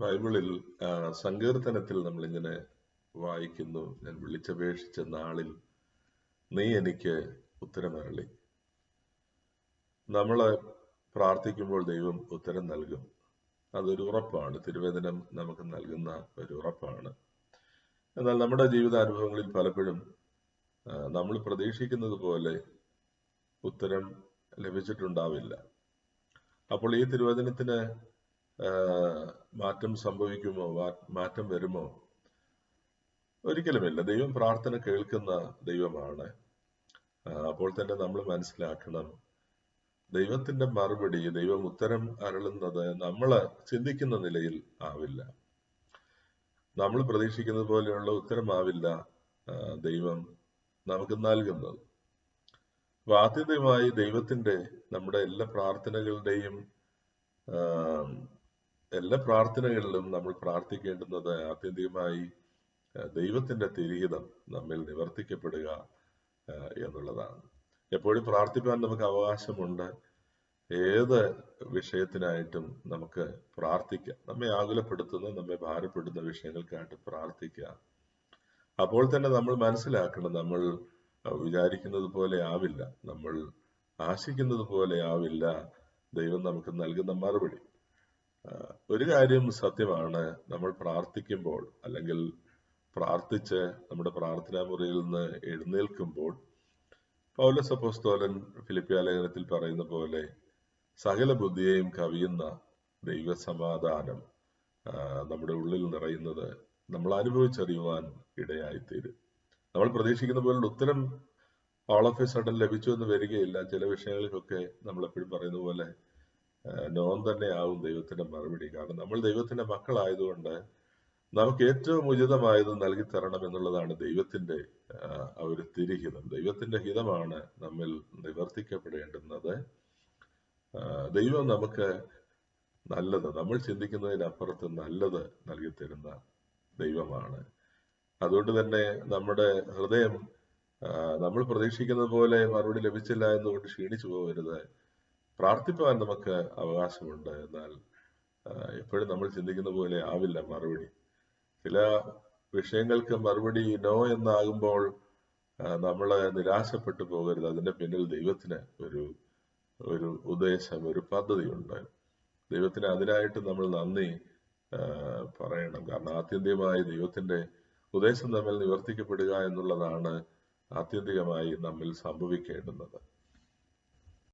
ബൈബിളിൽ സങ്കീർത്തനത്തിൽ നമ്മൾ ഇങ്ങനെ വായിക്കുന്നു. ഞാൻ വിളിച്ചപേക്ഷിച്ച നാളിൽ നീ എനിക്ക് ഉത്തരമരളി. നമ്മൾ പ്രാർത്ഥിക്കുമ്പോൾ ദൈവം ഉത്തരം നൽകും. അതൊരു ഉറപ്പാണ്. തിരുവേദനം നമുക്ക് നൽകുന്ന ഒരു ഉറപ്പാണ്. എന്നാൽ നമ്മുടെ ജീവിതാനുഭവങ്ങളിൽ പലപ്പോഴും നമ്മൾ പ്രതീക്ഷിക്കുന്നത് പോലെ ഉത്തരം ലഭിച്ചിട്ടുണ്ടാവില്ല. അപ്പോൾ ഈ തിരുവചനത്തിന് മാറ്റം സംഭവിക്കുമോ? മാറ്റം വരുമോ? ഒരിക്കലുമില്ല. ദൈവം പ്രാർത്ഥന കേൾക്കുന്ന ദൈവമാണ്. അപ്പോൾ തന്നെ നമ്മൾ മനസ്സിലാക്കണം. ദൈവത്തിന്റെ മറുപടി ദൈവം ഉത്തരം അരളുന്നത് നമ്മൾ ചിന്തിക്കുന്ന നിലയിൽ ആവില്ല. നമ്മൾ പ്രതീക്ഷിക്കുന്നത് പോലെയുള്ള ഉത്തരമാവില്ല ദൈവം നമുക്ക് നൽകുന്നത്. അപ്പൊ ദൈവത്തിന്റെ നമ്മുടെ എല്ലാ പ്രാർത്ഥനകളുടെയും എല്ലാ പ്രാർത്ഥനകളിലും നമ്മൾ പ്രാർത്ഥിക്കേണ്ടുന്നത് ആത്യന്തികമായി ദൈവത്തിന്റെ തിരിഹിതം നമ്മിൽ നിവർത്തിക്കപ്പെടുക എന്നുള്ളതാണ്. എപ്പോഴും പ്രാർത്ഥിക്കാൻ നമുക്ക് അവകാശമുണ്ട്. ഏത് വിഷയത്തിനായിട്ടും നമുക്ക് പ്രാർത്ഥിക്കാം. നമ്മെ ആകുലപ്പെടുത്തുന്ന നമ്മെ ഭാരപ്പെടുന്ന വിഷയങ്ങൾക്കായിട്ട് പ്രാർത്ഥിക്കാം അപ്പോൾ തന്നെ നമ്മൾ മനസ്സിലാക്കണം നമ്മൾ വിചാരിക്കുന്നത് പോലെ ആവില്ല. നമ്മൾ ആശിക്കുന്നത് പോലെ ആവില്ല ദൈവം നമുക്ക് നൽകുന്ന മറുപടി. ഒരു കാര്യം സത്യമാണ്. നമ്മൾ പ്രാർത്ഥിക്കുമ്പോൾ അല്ലെങ്കിൽ പ്രാർത്ഥിച്ച് നമ്മുടെ പ്രാർത്ഥനാ മുറിയിൽ നിന്ന് എഴുന്നേൽക്കുമ്പോൾ പൗലസപ്പോസ്തോലൻ ഫിലിപ്പിയ ലേഖനത്തിൽ പറയുന്ന പോലെ സകല ബുദ്ധിയെയും കവിയുന്ന ദൈവസമാധാനം നമ്മുടെ ഉള്ളിൽ നിറയുന്നത് നമ്മൾ അനുഭവിച്ചറിയുവാൻ ഇടയായിത്തീരും. നമ്മൾ പ്രതീക്ഷിക്കുന്ന പോലുള്ള ഉത്തരം ഓൾ ഓഫ് എ സഡൻ ലഭിച്ചു എന്ന് വരികയില്ല. ചില വിഷയങ്ങൾക്കൊക്കെ നമ്മൾ എപ്പോഴും പറയുന്ന പോലെ നോൻ ആവും ദൈവത്തിന്റെ മറുപടി. കാരണം നമ്മൾ ദൈവത്തിന്റെ മക്കളായതുകൊണ്ട് നമുക്ക് ഏറ്റവും ഉചിതമായത് നൽകി തരണം എന്നുള്ളതാണ് ദൈവത്തിന്റെ ആ, ഒരു തിരിഹിതം. ദൈവത്തിന്റെ ഹിതമാണ് നമ്മിൽ നിവർത്തിക്കപ്പെടേണ്ടുന്നത്. ദൈവം നമുക്ക് നല്ലത് നമ്മൾ ചിന്തിക്കുന്നതിനപ്പുറത്ത് നല്ലത് നൽകി തരുന്ന ദൈവമാണ്. അതുകൊണ്ട് തന്നെ നമ്മുടെ ഹൃദയം നമ്മൾ പ്രതീക്ഷിക്കുന്നത് പോലെ മറുപടി ലഭിച്ചില്ല എന്നുകൊണ്ട് ക്ഷീണിച്ചു പോകരുത്. പ്രാർത്ഥിപ്പാൻ നമുക്ക് അവകാശമുണ്ട് എന്നാൽ എപ്പോഴും നമ്മൾ ചിന്തിക്കുന്ന പോലെ ആവില്ല മറുപടി. ചില വിഷയങ്ങൾക്ക് മറുപടി നോ എന്നാകുമ്പോൾ നമ്മൾ നിരാശപ്പെട്ടു പോകരുത്. അതിന്റെ പിന്നിൽ ദൈവത്തിന് ഒരു ഒരു ഉദ്ദേശം ഒരു പദ്ധതിയുണ്ട്. ദൈവത്തിന് അതിനായിട്ട് നമ്മൾ നന്ദി പറയണം. കാരണം ആത്യന്തികമായി ദൈവത്തിന്റെ ഉദ്ദേശം തമ്മിൽ നിവർത്തിക്കപ്പെടുക എന്നുള്ളതാണ് ആത്യന്തികമായി നമ്മിൽ സംഭവിക്കേണ്ടുന്നത്.